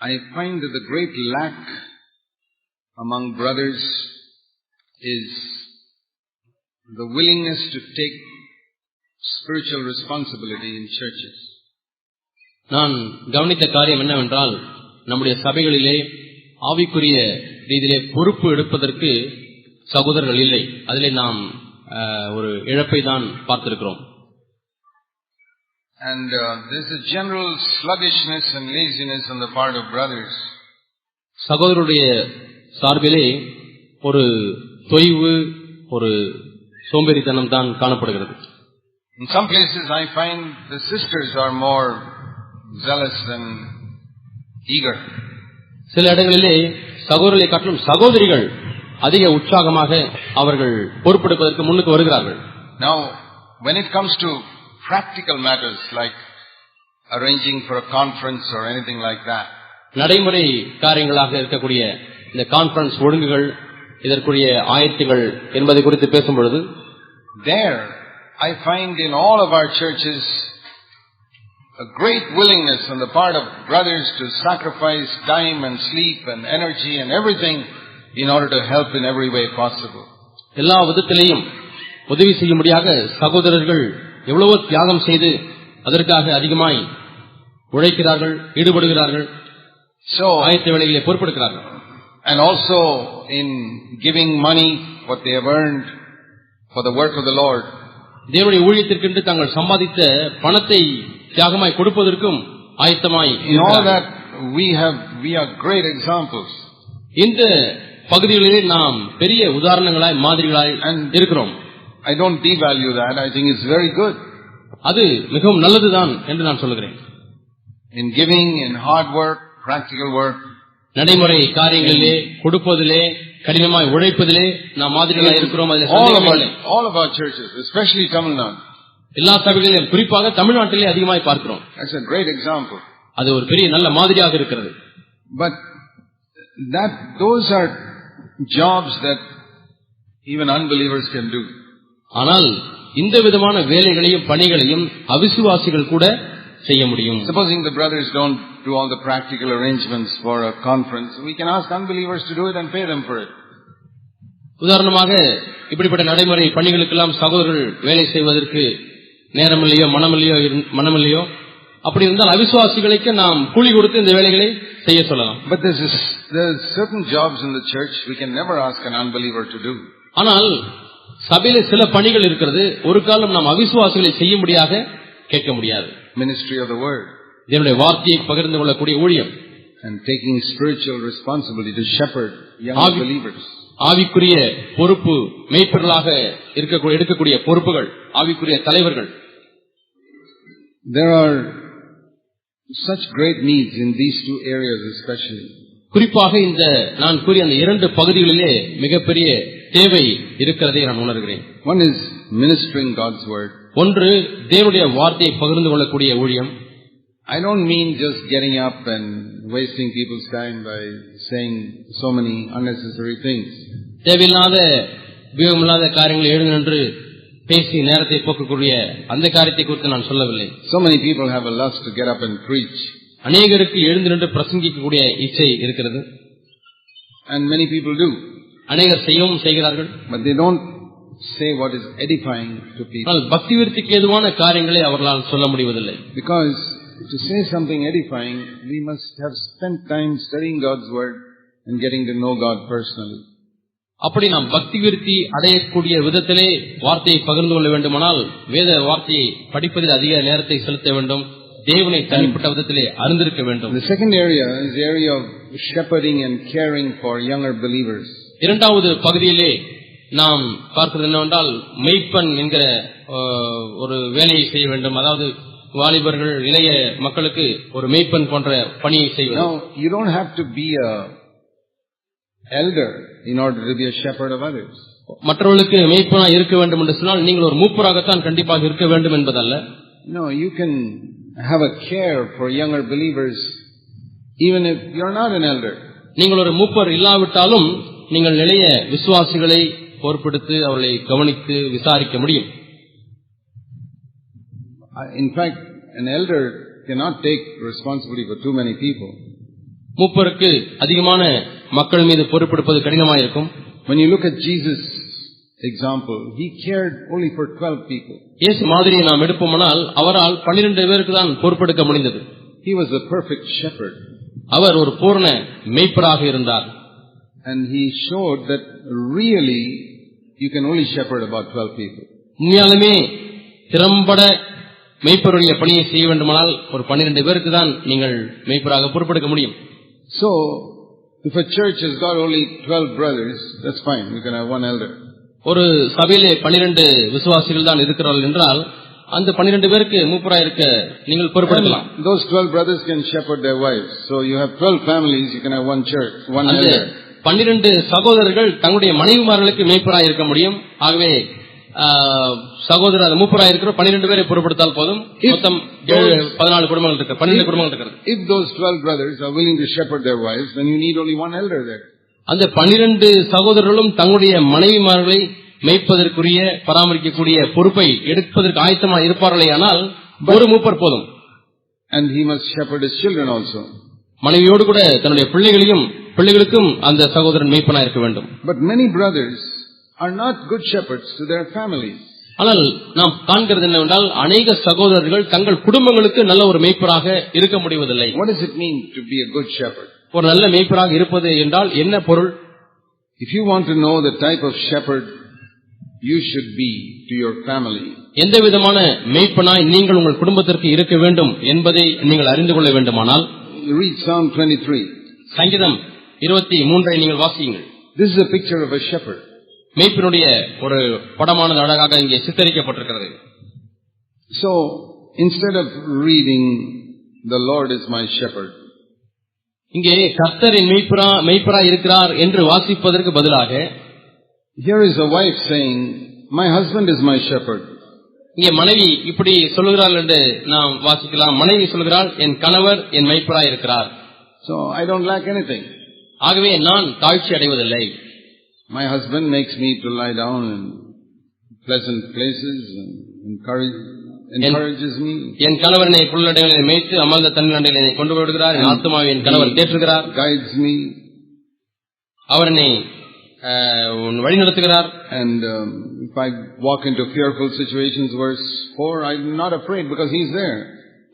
I find that the great lack among brothers is the willingness to take spiritual responsibility in churches. நான் கவனித்த காரியம் என்னவென்றால் நம்முடைய சபைகளிலே ஆவிக்குரிய ரீதியிலே பொறுப்பு எடுப்பதற்கு சகோதரர்கள் இல்லை அதிலே நாம் ஒரு இழப்பை தான் பார்த்திருக்கிறோம் And uh, there's a general sluggishness and laziness on the part of brothers. சகோதரருடைய சார்பிலே ஒரு தொய்வு ஒரு சோம்பேறித்தனம் தான் காணப்படுகிறது In some places I find the sisters are more zealous and eager. சில இடங்களிலே சகோதரர்களை காட்டிலும் சகோதரிகள் அதிக உற்சாகமாக அவர்கள் பொறுப்பெடுப்பதற்கு முன்னுக்கு வருகிறார்கள் Now, when it comes to practical matters like arranging for a conference or anything like that, நடைமுறை காரியங்களாக இருக்கக்கூடிய இந்த கான்பரன்ஸ் ஒழுங்குகள் இதற்குரிய ஆயத்துகள் என்பதை குறித்து பேசும் பொழுது there I find in all of our churches a great willingness on the part of brothers to sacrifice time and sleep and energy and everything in order to help in every way possible. எல்லா விதத்திலேயும் உதவி செய்யும்படியாக சகோதரர்கள் எவ்வளவோ தியாகம் செய்து அதற்காக அதிகமாய் உழைக்கிறார்கள் ஈடுபடுகிறார்கள் ஆயத்த வேலைகளை பொறுப்பெடுக்கிறார்கள் and also in giving money, what they have earned for the work of the Lord. தேவனுடைய ஊழியத்திற்கென்று தாங்கள் சம்பாதித்த பணத்தை தியாகமாய் கொடுப்பதற்கும் ஆயத்தமாய் we have, we are great examples. இந்த பகுதிகளிலே நாம் பெரிய உதாரணங்களாய் மாதிரிகளாய் இருக்கிறோம் I don't devalue that. I think it's very good. அது மிகவும் நல்லதுதான் என்று நான் சொல்லுகிறேன் In giving, in hard work, practical work. நடைமுறை காரியங்களிலே கொடுப்பதிலே கடினமாய் உழைப்பதிலே நாம் மாதிரிகளாய் இருக்கிறோம் Tamil Nadu. எல்லா சபைகளிலும் குறிப்பாக தமிழ்நாட்டிலே அதிகமாய் பார்க்கிறோம் That's a great example. அது ஒரு பெரிய நல்ல மாதிரியாக இருக்கிறது But that, those are jobs that even unbelievers can do. ஆனால் இந்த விதமான வேலைகளையும் பணிகளையும் அவிசுவாசிகள் கூட செய்ய முடியும் Supposing the brothers don't do all the practical arrangements for a conference, we can ask unbelievers to do it and pay them for it. உதாரணமாக இப்படிப்பட்ட நடைமுறை பணிகளுக்கெல்லாம் சகோதரர்கள் வேலை செய்வதற்கு நேரமில்லையோ மனமில்லையோ இருந்- மனமில்லையோ அப்படி இருந்தால் அவிசுவாசிகளுக்கு நாம் கூலி கொடுத்து இந்த வேலைகளை செய்ய சொல்லலாம் But there's, this, there's certain jobs in the church we can never ask an unbeliever to do. ஆனால் சபையில சில பணிகள் இருக்கிறது. ஒரு காலம் நாம் அவிசுவாசிகளை செய்யும்படியாக கேட்க முடியாது. Ministry of the word. இதனுடைய வார்த்தையை பகிர்ந்து கொள்ளக்கூடிய ஊழியம். And taking spiritual responsibility to shepherd young believers. ஆவிக்குரிய பொறுப்பு மேய்ப்பர்களாக இருக்கக்கூடிய எடுக்கக்கூடிய பொறுப்புகள் ஆவிக்குரிய தலைவர்கள். There are such great needs in these two areas especially. குறிப்பாக இந்த நான் கூறிய அந்த இரண்டு பகுதிகளிலே மிகப்பெரிய தேவை இருக்கிறதை நான் உணர்கிறேன் One is ministering God's word. ஒன்று தேவனுடைய வார்த்தையை பகிர்ந்து கொள்ளக்கூடிய ஊழியம் I don't mean just getting up and wasting people's time by saying so many unnecessary things. தேவையில்லாத உபயோகமில்லாத காரியங்களை எழுந்து நின்று பேசி நேரத்தை போக்கக்கூடிய அந்த காரியத்தை குறித்து நான் சொல்லவில்லை So many people have a lust to get up and preach. அநேகருக்கு எழுந்து நின்று பிரசங்கிக்கக்கூடிய இச்சை இருக்கிறது And many people do. அநேகர் செய்யவும் செய்கிறார்கள் But they don't say what is edifying to people. ஆனால் பக்தி விருத்திக்கு ஏதுவான காரியங்களை அவர்களால் சொல்ல முடிவதில்லை Because to say something edifying, we must have spent time studying God's word and getting to know God personally. அப்படி நாம் பக்தி விருத்தி அடையக்கூடிய விதத்திலே வார்த்தையை பகிர்ந்து கொள்ள வேண்டுமானால் வேத வார்த்தையை படிப்பதில் அதிக நேரத்தை செலுத்த வேண்டும் தேவனை தனிப்பட்ட விதத்திலே அறிந்திருக்க வேண்டும் The second area is the area of shepherding and caring for younger believers. இரண்டாவது பகுதியிலே நாம் பார்க்கிறது என்னவென்றால் மெய்ப்பன் என்கிற ஒரு வேலையை செய்ய வேண்டும் அதாவது வாலிபர்கள் இளைய மக்களுக்கு ஒரு மெய்ப்பன் போன்ற பணியை செய்வது you don't have to be a elder in order to be a shepherd of others. மற்றவர்களுக்கு மெய்ப்பனா இருக்க வேண்டும் என்று சொன்னால் நீங்கள் ஒரு மூப்பராகத்தான் கண்டிப்பாக இருக்க வேண்டும் என்பதல்ல No, you can have a care for younger believers even if you're not an elder. நீங்கள் ஒரு மூப்பர் இல்லாவிட்டாலும் நீங்கள் நிலைய விசுவாசிகளை பொறுப்பெடுத்து அவர்களை கவனித்து விசாரிக்க முடியும் In fact, an elder cannot take responsibility for too many people. மூப்பருக்கு அதிகமான மக்கள் மீது பொறுப்பெடுப்பது கடினமாயிருக்கும் When you look at Jesus' example, he cared only for 12 people. இயேசு மாதிரியை நாம் எடுப்போமானால் அவரால் பன்னிரண்டு பேருக்கு தான் பொறுப்பெடுக்க முடிந்தது He was a perfect shepherd. அவர் ஒரு பூரண மெய்ப்பராக இருந்தார் And he showed that really you can only shepherd about 12 people. உண்மையாலுமே திறம்பட மெய்ப்பருடைய பணியை செய்ய வேண்டுமானால் ஒரு பன்னிரண்டு பேருக்கு தான் நீங்கள் மெய்ப்பராக பொறுப்பெடுக்க முடியும் So, if a church has got only 12 brothers, that's fine. You can have one elder. ஒரு சபையிலே பன்னிரண்டு விசுவாசிகள் தான் இருக்கிறார்கள் என்றால் அந்த பன்னிரண்டு பேருக்கு மூப்பராக இருக்க நீங்கள் பொறுப்பெடுக்கலாம் And those 12 brothers can shepherd their wives. So you have 12 families, you can have one church, one அந்த elder. பன்னிரண்டு சகோதரர்கள் தங்களுடைய மனைவிமார்களுக்கு மேய்ப்பராக இருக்க முடியும். ஆகவே சகோதரர் மூப்பராக இருக்கிற பன்னிரண்டு பேரை பொறுப்படுத்தால் போதும். மொத்தம் பதினாலு குடும்பங்கள் இருக்கு. பன்னிரண்டு குடும்பங்கள் இருக்கிறது. If those 12 brothers are willing to shepherd their wives, then you need only one elder there. அந்த பன்னிரண்டு சகோதரர்களும் தங்களுடைய மனைவிமார்களை மேய்ப்பதற்குரிய பராமரிக்கக்கூடிய பொறுப்பை எடுப்பதற்கு ஆயத்தமாக இருப்பார்களே ஆனால் ஒரு மூப்பர் போதும். And he must shepherd his children also. மனைவியோடு கூட தன்னுடைய பிள்ளைகளையும் பிள்ளைகளுக்கும் அந்த சகோதரன் மேய்ப்பனா இருக்க வேண்டும் But many brothers are not good shepherds to their families. ஆனால் நாம் காண்கிறது என்னவென்றால் அநேக சகோதரர்கள் தங்கள் குடும்பங்களுக்கு நல்ல ஒரு மேய்ப்பராக இருக்க முடிவதில்லை What does it mean to be a good shepherd? ஒரு நல்ல மேய்ப்பராக இருப்பது என்றால் என்ன பொருள் If you want to know the type of shepherd you should be to your family, எந்த விதமான மேய்ப்பனாய் நீங்கள் உங்கள் குடும்பத்திற்கு இருக்க வேண்டும் என்பதை நீங்கள் அறிந்து கொள்ள வேண்டுமானால் read Psalm 23. சங்கீதம் இருபத்தி மூன்றை நீங்கள் வாசியுங்கள் This is a picture of a shepherd. மேய்ப்பினுடைய ஒரு படமானது அழகாக இங்கே சித்தரிக்கப்பட்டிருக்கிறது So, instead of reading, the Lord is my shepherd, இங்கே கர்த்தரின் மெய்ப்பரா மெய்ப்பரா இருக்கிறார் என்று வாசிப்பதற்கு பதிலாக here is a wife saying, my husband is my shepherd. இங்கே மனைவி இப்படி சொல்லுகிறாள் என்று நாம் வாசிக்கலாம். மனைவி சொல்கிறாள் என் கணவர் என் மெய்ப்பரா இருக்கிறார். So, I don't lack anything. ஆகவே நான் தாழ்ச்சி அடைவதில்லை. Husband makes me to lie down in pleasant places and encourage, என் கணவரனை புல்லடைகளை மேய்த்து அமர்ந்த தண்ணீரை கொண்டு போய் விடுகிறார். என் ஆத்மாவை என் கணவர் தேற்றுகிறார். guides me, அவர் என்னை ஆஹ், வழி நடத்துகிறார் and um, if I walk into fearful situations, verse 4, I'm not afraid because he's there.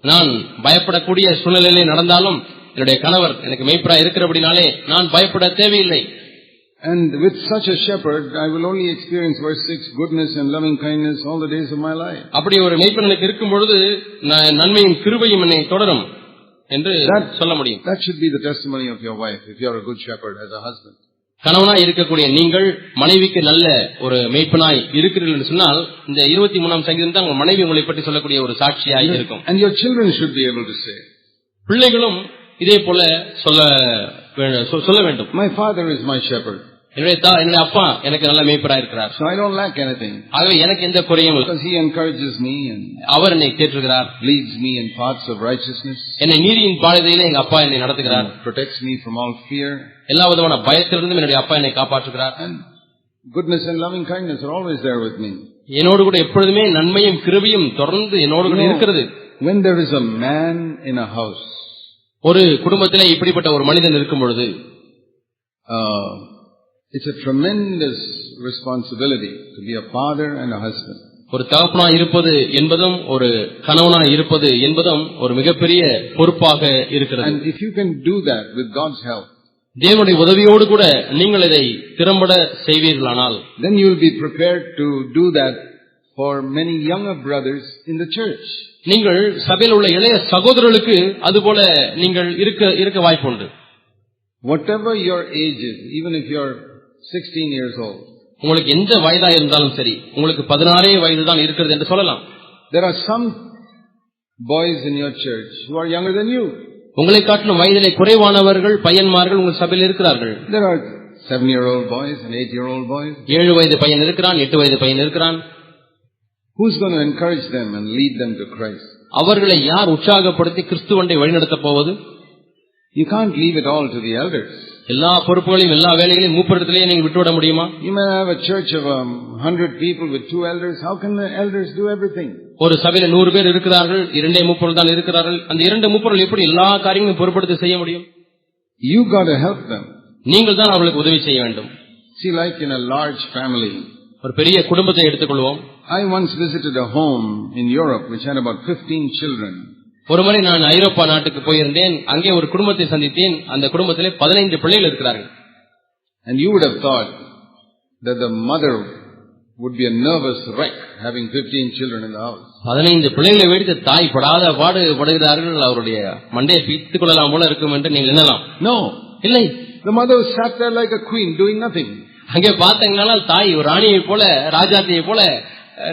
நான் பயப்படக்கூடிய சூழ்நிலையிலே நடந்தாலும் என்னுடைய கணவர் எனக்கு மெய்ப்பரா இருக்கிறபடினாலே நான் பயப்பட தேவையில்லை And with such a shepherd, I will only experience, verse 6, goodness and loving kindness all the days of my life. அப்படி ஒரு மெய்ப்பன் எனக்கு இருக்கும் பொழுது நான் நன்மையும் கிருபையும் என்னை தொடரும் என்று That- சொல்ல முடியும் That should be the testimony of your wife if you're a good shepherd as a husband. கணவனாய் இருக்கக்கூடிய நீங்கள் மனைவிக்கு நல்ல ஒரு மெய்ப்பனாய் இருக்கிறீர்கள் என்று சொன்னால் இந்த இருபத்தி மூணாம் சங்கீதம் தான் உங்கள் மனைவி உங்களை பற்றி சொல்லக்கூடிய ஒரு சாட்சியாய் இருக்கும். And your children should be able to say, பிள்ளைகளும் இதே போல சொல்ல சொல்ல வேண்டும். My father is my shepherd, என்னுடைய தா என்னுடைய அப்பா எனக்கு நல்ல மெய்ப்பராய் இருக்கிறார் so I don't lack anything. ஆகவே எனக்கு எந்த குறையும் இல்லை. Because he encourages me and அவர் என்னை தேற்றுகிறார் leads me in paths of righteousness, என்னை நீதியின் பாதையிலே எங்க அப்பா என்னை நடத்துகிறார். Protects me from all fear, எல்லா விதமான பயத்திலிருந்தும் என்னுடைய அப்பா என்னை காப்பாற்றுகிறார். And goodness and loving kindness are always there with me. என்னோடு கூட எப்பொழுதுமே நன்மையும் கிருபையும் தொடர்ந்து என்னோடு கூட இருக்கிறது. When there is a man in a house, ஒரு குடும்பத்திலே இப்படிப்பட்ட ஒரு மனிதன் இருக்கும் பொழுது uh, it's a tremendous responsibility to be a father and a husband. ஒரு தகப்பனா இருப்பது என்பதும் ஒரு கணவனா இருப்பது என்பதும் ஒரு மிகப்பெரிய பொறுப்பாக இருக்கிறது And if you can do that with God's help, தேவனுடைய உதவியோடு கூட நீங்கள் இதை திறம்பட செய்வீர்களானால் then you will be prepared to do that for many younger brothers in the church. நீங்கள் சபையில் உள்ள இளைய சகோதரர்களுக்கு அதுபோல நீங்கள் இருக்க இருக்க வாய்ப்புண்டு Whatever your age is, even if you're 16 years old, உங்களுக்கு எந்த வயதா இருந்தாலும் சரி உங்களுக்கு பதினாறே வயது தான் இருக்கிறது என்று சொல்லலாம் there are some boys in your church who are younger than you. உங்களை காட்டிலும் வயதிலே குறைவானவர்கள் பையன்மார்கள் உங்கள் சபையில் இருக்கிறார்கள் There are seven year old boys and eight year old boys. ஏழு வயது பையன் இருக்கிறான் எட்டு வயது பையன் இருக்கிறான் Who's going to encourage them and lead them to Christ? அவர்களை யார் உற்சாகப்படுத்தி கிறிஸ்துவண்டை வழிநடத்தப் போவது You can't leave it all to the elders. எல்லா பொறுப்புகளையும் எல்லா வேலைகளையும் மூப்பரிடத்திலேயே நீங்கள் விட்டுவிட முடியுமா You may have a church of a hundred people with two elders. How can the elders do everything? ஒரு சபையில நூறு பேர் இருக்கிறார்கள் இரண்டே மூப்பர்கள் தான் இருக்கிறார்கள் அந்த இரண்டு மூப்பர்கள் எப்படி எல்லா காரியங்களும் பொறுப்படுத்தி செய்ய முடியும் You got to help them. நீங்கள் தான் அவர்களுக்கு உதவி செய்ய வேண்டும் See, like in a large family, ஒரு பெரிய குடும்பத்தை எடுத்துக்கொள்வோம் I once visited a home in Europe which had about 15 children. ஒரு முறை நான் ஐரோப்பா நாட்டுக்கு போயிருந்தேன். அங்கே ஒரு குடும்பத்தை சந்தித்தேன். அந்த குடும்பத்திலே பதினைந்து பிள்ளைகள் இருக்கிறார்கள். And you would have thought that the mother would be a nervous wreck having 15 children in the house. பதினைந்து பிள்ளைகளை வெடித்து தாய் படாத பாடு படுகிறார்கள். அவருடைய மண்டையை பீத்துக் கொள்ளலாம் போல இருக்கும் என்று நீங்கள் எண்ணலாம். No. இல்லை. The mother sat there like a queen doing nothing. அங்கே பார்த்தீங்கன்னா தாய் ஒரு ராணியை போல ராஜாத்தியை போல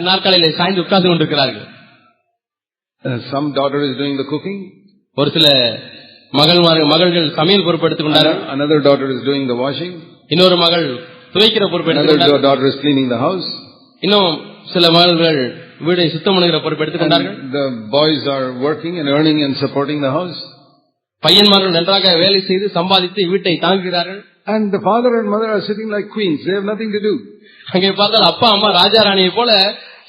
நாற்காலியில சாய்ந்து உட்கார்ந்து கொண்டிருக்கிறார்கள். some daughter is doing the cooking. ஒரு சில மகள் மகள்கள் சமையல் பொறுப்பு எடுத்துக் கொண்டார்கள் Another, another daughter is doing the washing. இன்னொரு மகள் துவைக்கிற பொறுப்பு எடுத்துக் Another கொண்டார்கள் da- daughter is cleaning the house. இன்னும் சில மகள்கள் வீடை சுத்தம் பண்ணுகிற பொறுப்பு எடுத்துக் கொண்டார்கள் And the boys are working and earning and supporting the house. பையன்மார்கள் நன்றாக வேலை செய்து சம்பாதித்து வீட்டை தாங்குகிறார்கள் And the father and mother are sitting like queens. They have nothing to do. அங்கே பார்த்தால் அப்பா அம்மா ராஜா ராணியை போல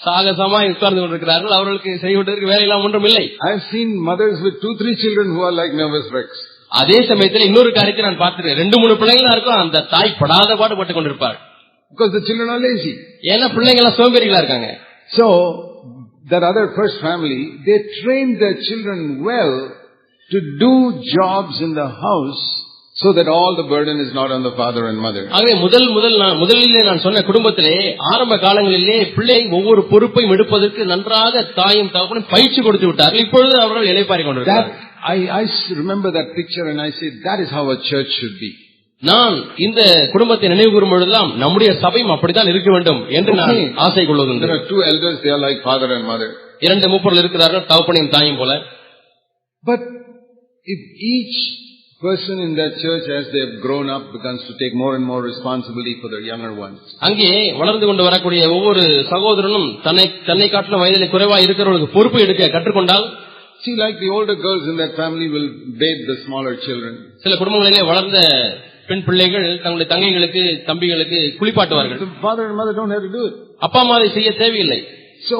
சாகசமாய் உட்கார்ந்து கொண்டிருக்கிறார்கள் அவர்களுக்கு செய்வதற்கு வேலையெல்லாம் ஒன்றும் இல்லை I've seen mothers with two, three children who are like nervous wrecks. அதே சமயத்தில் இன்னொரு காரியத்தை நான் பார்த்துருக்கேன் ரெண்டு மூணு பிள்ளைகள் தான் இருக்கும் அந்த தாய் படாத பாடு பட்டு கொண்டிருப்பார் Because the children are lazy. ஏன்னா பிள்ளைங்க எல்லாம் சோம்பேறிகளா இருக்காங்க So, that other first family, they trained their children well to do jobs in the house so that all the burden is not on the father and mother. ஆகவே முதல் முதல் நான் முதலிலே நான் சொன்ன குடும்பத்திலே ஆரம்ப காலங்களிலே பிள்ளை ஒவ்வொரு பொறுப்பையும் எடுப்பதற்கு நன்றாக தாயும் தகப்பனும் பயிற்சி கொடுத்து விட்டார்கள் இப்பொழுது அவர்கள் That, கொண்டிருக்கிறார்கள் I, I remember that picture and I say, that is how a church should be. நான் இந்த குடும்பத்தை நினைவு கூறும் பொழுதெல்லாம் நம்முடைய சபையும் அப்படித்தான் இருக்க வேண்டும் என்று நான். ஆசை There கொள்வதுண்டு are two elders, they are like father and mother. இரண்டு மூப்பர்கள் இருக்கிறார்கள் தகப்பனையும் தாயும் போல But if each person in that church as they have grown up begins to take more and more responsibility for their younger ones, அங்கே வளர்ந்து கொண்டு வரக்கூடிய ஒவ்வொரு சகோதரனும் தன்னை தன்னை காட்டிலும் வயதில் குறைவா இருக்கிறவர்களுக்கு பொறுப்பு எடுக்க கற்றுக்கொண்டால் see like the older girls in that family will bathe the smaller children. சில குடும்பங்களிலே வளர்ந்த பெண் பிள்ளைகள் தங்களுடைய தங்கைகளுக்கு தம்பிகளுக்கு குளிப்பாட்டுவார்கள் The father and mother don't have to do it. அப்பா அம்மா அதை செய்ய தேவையில்லை So,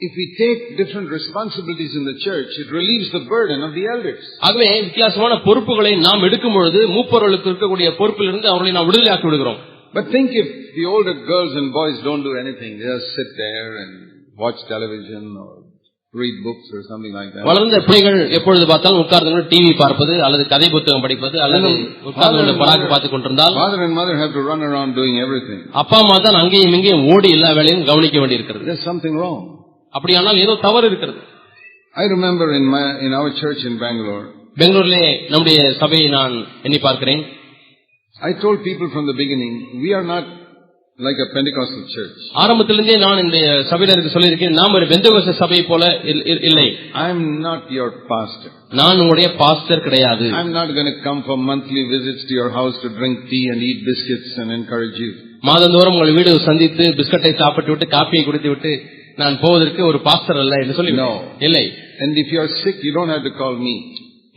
if we take different responsibilities in the church, it relieves the burden of the elders. ஆகவே வித்தியாசமான பொறுப்புகளை நாம் எடுக்கும் பொழுது மூப்பொருளுக்கு இருக்கக்கூடிய பொறுப்பிலிருந்து அவர்களை நாம் விடுதலையாக்கி விடுகிறோம் But think if the older girls and boys don't do anything, they just sit there and watch television or read books or something like that. வளர்ந்த பிள்ளைகள் எப்பொழுது பார்த்தாலும் உட்கார்ந்து கொண்டு டிவி பார்ப்பது அல்லது கதை புத்தகம் படிப்பது அல்லது உட்கார்ந்து கொண்டு பராக்கு பார்த்துக் கொண்டிருந்தால் Father and mother have to run around doing everything. அப்பா அம்மா தான் அங்கேயும் இங்கேயும் ஓடி எல்லா வேலையும் கவனிக்க வேண்டியிருக்கிறது There's something wrong. அப்படியானால் ஏதோ தவறு இருக்கிறது I remember in my, in our church in Bangalore, பெங்களூரிலே நம்முடைய சபையை நான் எண்ணி பார்க்கிறேன் I told people from the beginning, we are not like a Pentecostal church. ஆரம்பத்திலிருந்தே நான் இந்த சபையினருக்கு சொல்லியிருக்கேன் நாம் ஒரு பெந்தகோச சபை போல இல்- இல்- இல்லை I'm not your pastor. நான் உங்களுடைய பாஸ்டர் கிடையாது I'm not going to come for monthly visits to your house to drink tea and eat biscuits and encourage you. மாதந்தோறும் உங்கள் வீடு சந்தித்து பிஸ்கட்டை சாப்பிட்டு விட்டு காப்பியை குடித்து விட்டு நான் போவதற்கு ஒரு பாஸ்டர் அல்ல என்று சொல்லி No. இல்லை And if you are sick, you don't have to call me.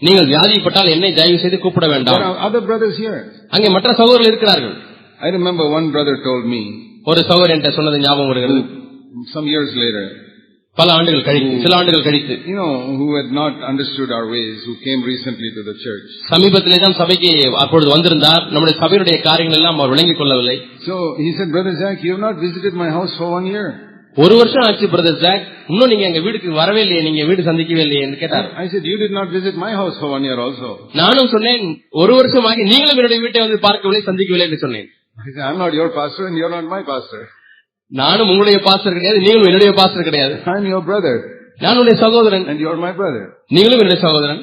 நீங்கள் வியாதிப்பட்டால் என்னை தயவு செய்து கூப்பிட There வேண்டாம் are other brothers here. அங்கே மற்ற சகோதரர்கள் இருக்கிறார்கள் I remember one brother told me ஒரு சகோதரர் என்ற சொன்னது ஞாபகம் வருகிறது some years later, பல ஆண்டுகள் கழித்து சில ஆண்டுகள் கழித்து you know, who had not understood our ways, who came recently to the church. சமீபத்திலே தான் சபைக்கு அப்பொழுது வந்திருந்தார் நம்முடைய சபையுடைய காரியங்கள் எல்லாம் அவர் விளங்கிக் கொள்ளவில்லை So he said, Brother Jack, you have not visited my house for one year. ஒரு வருஷம் ஆச்சு பிரதர் ஜாக் இன்னும் நீங்க எங்க வீட்டுக்கு வரவே இல்லையே நீங்க வீடு சந்திக்கவே இல்லையே என்று கேட்டார். Said, you did not visit my house for one year also. நானும் சொன்னேன் ஒரு வருஷமாகி நீங்களும் என்னுடைய வீட்டை வந்து பார்க்கவில்லை சந்திக்கவில்லை என்று சொன்னேன். I said, I'm not your pastor and you're not my pastor. நானும் உங்களுடைய பாஸ்டர் கிடையாது நீங்களும் என்னுடைய பாஸ்டர் கிடையாது. Your brother. நான் உடைய சகோதரன். You're my brother. நீங்களும் என்னுடைய சகோதரன்.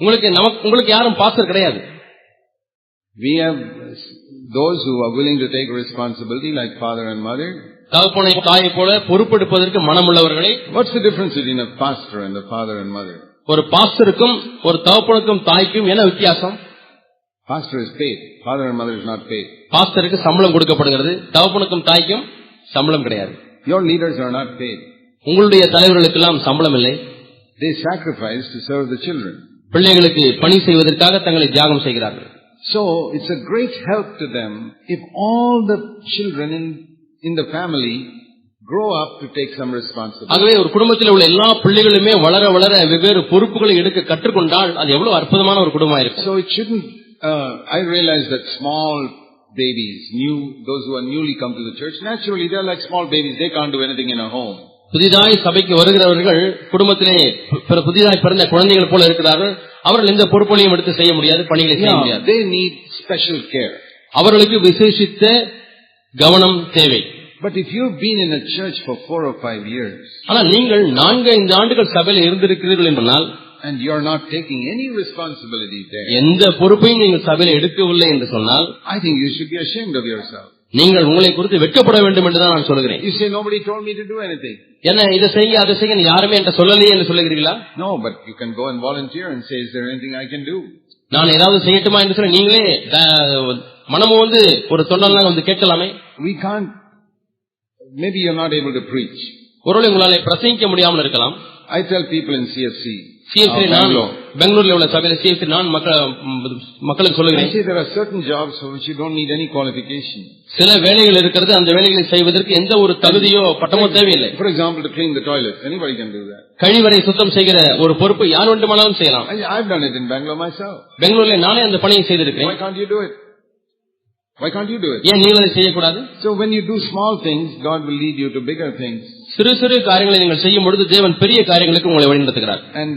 உங்களுக்கு நமக்கு உங்களுக்கு யாரும் பாஸ்டர் கிடையாது We have those who are willing to take responsibility like father and mother. தகப்பனை தாயை போல பொறுப்பெடுப்பதற்கு மனமுள்ளவர்களை What's the difference between a pastor and a father and mother? ஒரு பாஸ்டருக்கும் ஒரு தகப்பனுக்கும் தாய்க்கும் என்ன வித்தியாசம் Pastor is paid. Father and mother is not paid. பாஸ்டருக்கு சம்பளம் கொடுக்கப்படுகிறது தகப்பனுக்கும் தாய்க்கும் சம்பளம் கிடையாது Your leaders are not paid. உங்களுடைய தலைவர்களுக்கெல்லாம் சம்பளம் இல்லை They sacrifice to serve the children. பிள்ளைகளுக்கு பணி செய்வதற்காக தங்களை தியாகம் செய்கிறார்கள் So it's a great help to them if all the children in, in the family grow up to take some responsibility. ஆகவே ஒரு குடும்பத்தில் உள்ள எல்லா பிள்ளைகளுமே வளர வளர வெவ்வேறு பொறுப்புகளை எடுக்க கற்றுக்கொண்டால் அது எவ்வளவு அற்புதமான ஒரு குடும்பம் இருக்கும் So it shouldn't, uh, I realize that small babies, new, those who are newly come to the church, naturally they're like small babies, they can't do anything in a home. புதிதாய் சபைக்கு வருகிறவர்கள் குடும்பத்திலே புதிதாய் பிறந்த குழந்தைகள் போல இருக்கிறார்கள் அவர்கள் எந்த பொறுப்புகளையும் எடுத்து செய்ய முடியாது பணிகளை செய்ய முடியாது they need special care. அவர்களுக்கு விசேஷித்த கவனம் தேவை But if you've been in a church for four or five years ஆனால் நீங்கள் நான்கு ஐந்து ஆண்டுகள் சபையில் இருந்திருக்கிறீர்கள் என்றால் and you're not taking any responsibility there, எந்த பொறுப்பையும் நீங்கள் சபையில் எடுக்கவில்லை என்று சொன்னால் I think you should be ashamed of yourself. நீங்கள் உங்களை குறித்து வெட்கப்பட வேண்டும் என்று தான் நான் சொல்கிறேன் You say nobody told me to do anything. என்ன இதை செய்ய அதை செய்ய யாருமே என்ற சொல்லலையே என்று சொல்லுகிறீர்களா No, but you can go and volunteer and say, is there anything I can do? நான் ஏதாவது செய்யட்டுமா என்று சொல்லி நீங்களே மனமும் வந்து ஒரு தொண்டனாக வந்து கேட்கலாமே We can't, maybe you're not able to preach. ஒருவேளை உங்களாலே பிரசங்கிக்க முடியாமல் இருக்கலாம் I tell people in CFC, CSC நான் Bangalore, பெங்களூர்ல உள்ள சபையில சிஎஸ்சி நான் மக்கள் மக்களுக்கு சொல்லுகிறேன் say there are certain jobs for which you don't need any qualification. சில வேலைகள் இருக்கிறது அந்த வேலைகளை செய்வதற்கு எந்த ஒரு தகுதியோ பட்டமோ தேவையில்லை For example, to clean the toilets, anybody can do that. கழிவறை சுத்தம் செய்கிற ஒரு பொறுப்பு யார் வேண்டுமானாலும் செய்யலாம் I, I've done it in Bangalore myself. பெங்களூர்ல நானே அந்த பணியை Why செய்திருக்கிறேன் can't you do it? Why can't you do it? ஏன் நீங்கள் அதை செய்யக்கூடாது So when you do small things, God will lead you to bigger things. சிறு சிறு காரியங்களை நீங்கள் செய்யும் பொழுது தேவன் பெரிய காரியங்களுக்கு உங்களை வழிநடத்துகிறார் And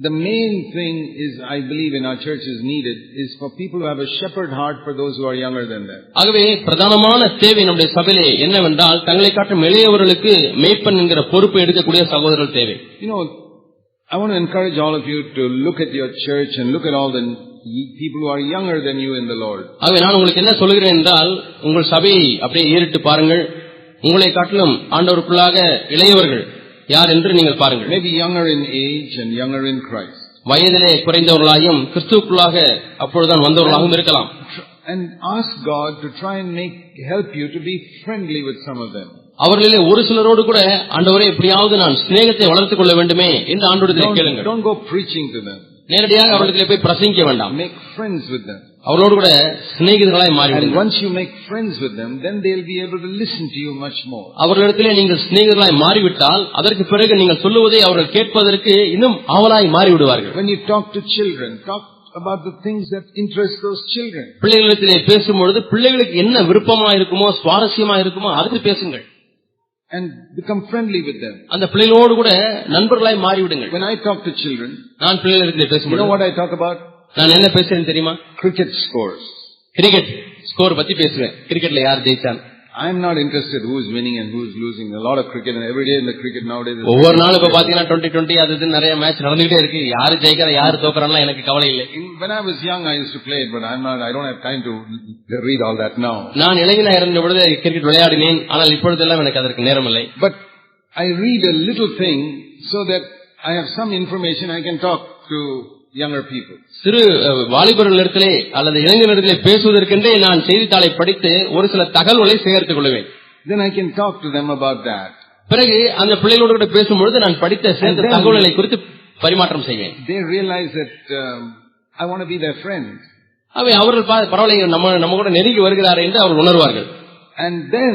the main thing is, I believe in our church is needed, is for people who have a shepherd heart for those who are younger than them. ஆகவே பிரதானமான தேவை நம்முடைய சபையிலே என்னவென்றால் தங்களை காட்டும் இளையவர்களுக்கு மேய்ப்பன் என்கிற பொறுப்பு எடுக்கக்கூடிய சகோதரர்கள் தேவை You know, I want to encourage all of you to look at your church and look at all the people who are younger than you in the Lord. ஆகவே நான் உங்களுக்கு என்ன சொல்கிறேன் என்றால் உங்கள் சபையை அப்படியே ஏறிட்டு பாருங்கள் உங்களை காட்டிலும் ஆண்டவருக்குள்ளாக இளையவர்கள் யார் என்று நீங்கள் பாருங்கள் Maybe younger in age and younger in Christ. வயதிலே குறைந்தவர்களாயும் கிறிஸ்துவுக்குள்ளாக அப்பொழுதுதான் வந்தவர்களாகவும் இருக்கலாம் And ask God to try and make, help you to be friendly with some of them. அவர்களிலே ஒரு சிலரோடு கூட ஆண்டவரே எப்படியாவது நான் சிநேகத்தை வளர்த்துக் கொள்ள வேண்டுமே என்று Don't, கேளுங்கள் don't go preaching to them. நேரடியாக அவர்களிடத்திலே போய் பிரசங்கிக்க வேண்டாம் Make friends with them. அவர்களோடு கூட சிநேகிதர்களாய் And மாறிவிடுங்கள் once you make friends with them, then they'll be able to listen to you much more. அவர்களிடத்திலே நீங்கள் சிநேகிதர்களாய் மாறிவிட்டால் அதற்கு பிறகு நீங்கள் சொல்லுவதை அவர்கள் கேட்பதற்கு இன்னும் ஆவலாய் மாறிவிடுவார்கள் When you talk to children, talk about the things that interest those children. பிள்ளைகளிடத்திலே பேசும்பொழுது பிள்ளைகளுக்கு என்ன விருப்பமா இருக்குமோ சுவாரஸ்யமா இருக்குமோ அதுக்கு பேசுங்கள் And become friendly with them. அந்த பிள்ளைகளோடு கூட நண்பர்களாய் மாறிவிடுங்கள் When I talk to children, நான் பிள்ளைகளிடத்திலே you know what I talk about? நான் என்ன பேசுறேன் தெரியுமா Cricket scores. கிரிக்கெட் ஸ்கோர் பத்தி பேசுவேன் கிரிக்கெட்ல யார் ஜெயிச்சான் I'm not interested who is winning and who is losing. A lot of cricket and every day in the cricket nowadays. is- ஒவ்வொரு நாளும் இப்ப பாத்தீங்கன்னா டுவெண்ட்டி டுவெண்ட்டி அது இது நிறைய மேட்ச் நடந்துகிட்டே இருக்கு யாரு ஜெயிக்கிறா யாரு தோக்குறான்லாம் எனக்கு கவலை இல்லை In- When I was young, I used to play it, but I'm not, I don't have time to read all that now. நான் இளைஞனா இருந்த பொழுது கிரிக்கெட் விளையாடினேன் ஆனால் இப்பொழுதெல்லாம் எனக்கு அதற்கு நேரமில்லை But I read a little thing so that I have some information I can talk to younger people. சிறு வாலிபர்களிடத்திலே அல்லது இளைஞர்களிடத்திலே பேசுவதற்கென்றே நான் செய்தித்தாளை படித்து ஒரு சில தகவல்களை சேகரித்துக் கொள்வேன் Then I can talk to them about that. பிறகு அந்த பிள்ளைகளோடு கூட பேசும்பொழுது நான் படித்த சேர்ந்த தகவல்களை குறித்து பரிமாற்றம் செய்வேன் They realize that um, I want to be their friend. அவை அவர்கள் பரவாயில்லை நம்ம நம்ம கூட நெருங்கி வருகிறார் என்று அவர்கள் உணர்வார்கள் And then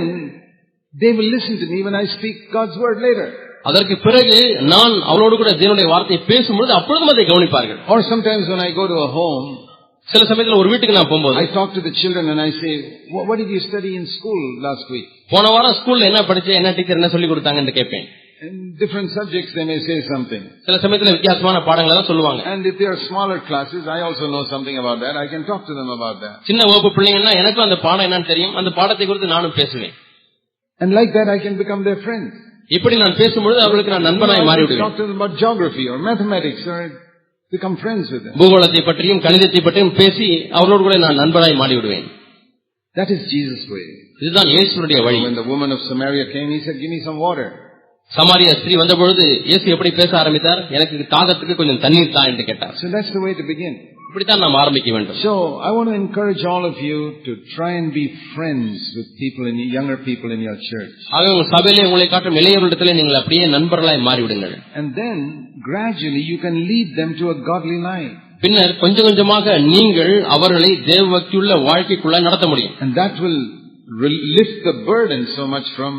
they will listen to me when I speak God's word later. அதற்கு பிறகு நான் அவளோடு கூட தேவனுடைய வார்த்தையை பேசும்பொழுது அப்பொழுதும் அதை கவனிப்பார்கள் Or sometimes when I go to a home, சில சமயத்துல ஒரு வீட்டுக்கு நான் போகும்போது I talk to the children and I say, what, what did you study in school last week? போன வாரம் ஸ்கூல்ல என்ன படிச்சேன் என்ன டீச்சர் என்ன சொல்லி கொடுத்தாங்கன்னு கேட்பேன் In different subjects they may say something. சில சமயத்துல வித்தியாசமான பாடங்களை தான் சொல்லுவாங்க And if they are smaller classes, I also know something about that. I can talk to them about that. சின்ன வகுப்பு பிள்ளைங்கன்னா எனக்கும் அந்த பாடம் என்னன்னு தெரியும் அந்த பாடத்தை குறித்து நானும் பேசுவேன் And like that I can become their friend. இப்படி நான் பேசும்பொழுது அவர்களுக்கு நான் நண்பனாய் I மாறி can விடுவேன் talk to them about geography or mathematics or become friends with them. பூகோளத்தை பற்றியும் கணிதத்தை பற்றியும் பேசி அவர்களோடு கூட நான் நண்பனாய் மாறி விடுவேன் That is Jesus' way. இதுதான் இயேசுனுடைய வழி When the woman of Samaria came, he said, give me some water. சமாரிய ஸ்திரீ வந்தபொழுது இயேசு எப்படி பேச ஆரம்பித்தார் எனக்கு தாகத்துக்கு கொஞ்சம் தண்ணீர் தான் என்று கேட்டார் So that's the way to begin. இப்படித்தான் நாம் ஆரம்பிக்க வேண்டும் So I want to encourage all of you to try and be friends with people in younger people in your church. ஆக உங்கள் சபையிலே உங்களை காட்டும் இளையவர்களிடத்திலே நீங்கள் அப்படியே நண்பர்களாய் மாறிவிடுங்கள் And then gradually you can lead them to a godly life. பின்னர் கொஞ்சம் கொஞ்சமாக நீங்கள் அவர்களை தேவ பக்தியுள்ள வாழ்க்கைக்குள்ள நடத்த முடியும் And that will lift the burden so much from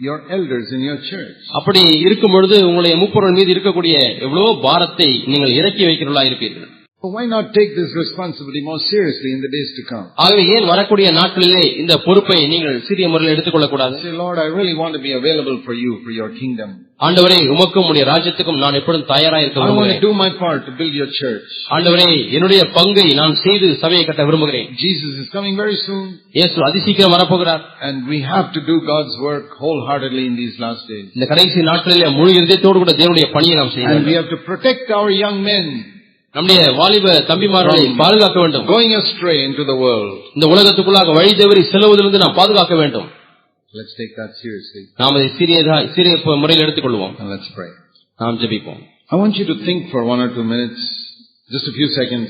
your elders in your church. அப்படி இருக்கும் பொழுது உங்களுடைய மூப்பொருள் மீது இருக்கக்கூடிய எவ்வளவோ பாரத்தை நீங்கள் இறக்கி வைக்கிறவர்களா இருப்பீர்கள் why not take this responsibility more seriously in the days to come? ஆகவே ஏன் வரக்கூடிய நாட்களிலே இந்த பொறுப்பை நீங்கள் சிறிய முறையில் எடுத்துக்கொள்ளக் கூடாது Say, Lord, I really want to be available for you, for your kingdom. ஆண்டவரே உமக்கும் உடைய ராஜ்யத்துக்கும் நான் எப்பொழுதும் தயாராக இருக்க I want to விரும்புகிறேன் do my part to build your church. ஆண்டவரே என்னுடைய பங்கை நான் செய்து சபையை கட்ட விரும்புகிறேன் Jesus is coming very soon, இயேசு அதிசீக்கிரம் வரப்போகிறார் and we have to do God's work wholeheartedly in these last days. இந்த கடைசி நாட்களிலே முழு இதயத்தோடு கூட தேவனுடைய பணியை நாம் செய்ய And வேண்டும் we have to protect our young men நம்முடைய வாலிப தம்பிமார்களை பாதுகாக்க வேண்டும் going astray into the world. இந்த உலகத்துக்குள்ளாக வழி தவறி செல்வதிலிருந்து நாம் பாதுகாக்க வேண்டும் Let's take that seriously நாம் அதை சிறியதா சிறிய ப- முறையில் எடுத்துக்கொள்வோம் and let's pray. நாம் ஜெபிப்போம் I want you to think for one or two minutes, just a few seconds,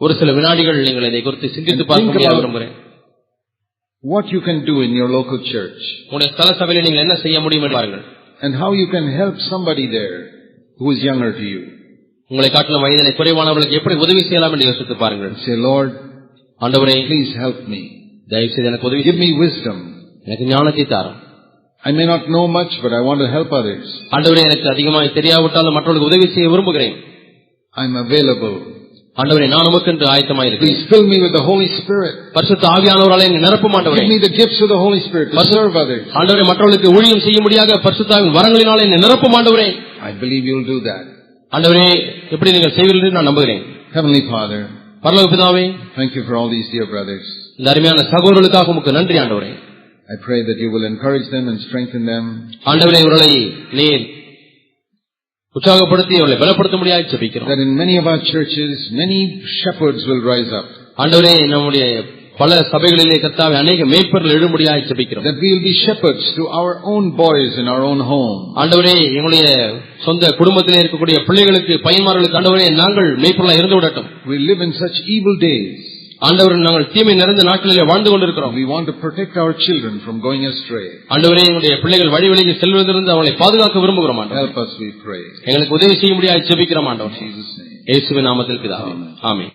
ஒரு சில வினாடிகள் நீங்கள் இதை குறித்து சிந்தித்து And பார்க்க think முடியாது about- விரும்புகிறேன் what you can do in your local church உங்களுடைய ஸ்தல சபையில நீங்கள் என்ன செய்ய முடியும் என்று பாருங்கள் and how you can help somebody there who is younger to you. உங்களை காட்டிலும் வயதிலே குறைவானவர்களுக்கு எப்படி உதவி செய்யலாம் என்று யோசித்து பாருங்கள் Say, Lord, ஆண்டவரே please help me. தயவு செய்து எனக்கு உதவி செய்யும் me wisdom. எனக்கு ஞானத்தை தாரும் I may not know much, but I want to help others. ஆண்டவரே எனக்கு அதிகமாக தெரியாவிட்டாலும் மற்றவர்களுக்கு உதவி செய்ய விரும்புகிறேன் I'm available. ஆண்டவரே நான் உமக்கென்று ஆயத்தமாக இருக்கிறேன் Please fill me with the Holy Spirit. பரிசுத்த ஆவியானவராலே என்னை நிரப்பும் ஆண்டவரே Give me the gifts of the Holy Spirit to serve others. ஆண்டவரே மற்றவர்களுக்கு ஊழியம் செய்ய முடியாத பரிசுத்தாவின் வரங்களினாலே என்னை நிரப்பும் ஆண்டவரே I believe you'll do that. ஆண்டவரே எப்படி நீங்கள் செய்வீர்கள் என்று நான் நம்புகிறேன் Heavenly Father, பரலோக பிதாவே thank you for all these dear brothers. இந்த அருமையான சகோதரர்களுக்காக உமக்கு நன்றி ஆண்டவரே I pray that you will encourage them and strengthen them. ஆண்டவரே இவர்களை நீர் உற்சாகப்படுத்தி அவர்களை பலப்படுத்த முடியாது ஜெபிக்கிறோம் That in many of our churches, many shepherds will rise up. ஆண்டவரே நம்முடைய பல சபைகளிலே கத்தாவை அநேக மேய்ப்பர்கள் எழும்படியாக ஜெபிக்கிறோம் That we will be shepherds to our own boys in our own home. ஆண்டவரே எங்களுடைய சொந்த குடும்பத்திலே இருக்கக்கூடிய பிள்ளைகளுக்கு பையன்மார்களுக்கு ஆண்டவரே நாங்கள் மேய்ப்பர்களாக இருந்து விடட்டும் We live in such evil days. ஆண்டவர் நாங்கள் தீமை நிறைந்த நாட்களிலே வாழ்ந்து கொண்டிருக்கிறோம் We want to protect our children from going astray. ஆண்டவரே எங்களுடைய பிள்ளைகள் வழி வழிக்கு செல்வதிலிருந்து அவளை பாதுகாக்க விரும்புகிறோம் ஆண்டவர் Help us, we pray. எங்களுக்கு உதவி செய்ய முடியாது ஜெபிக்கிறோம் ஆண்டவர். இயேசுவின் நாமத்தில் பிதாவே ஆமென்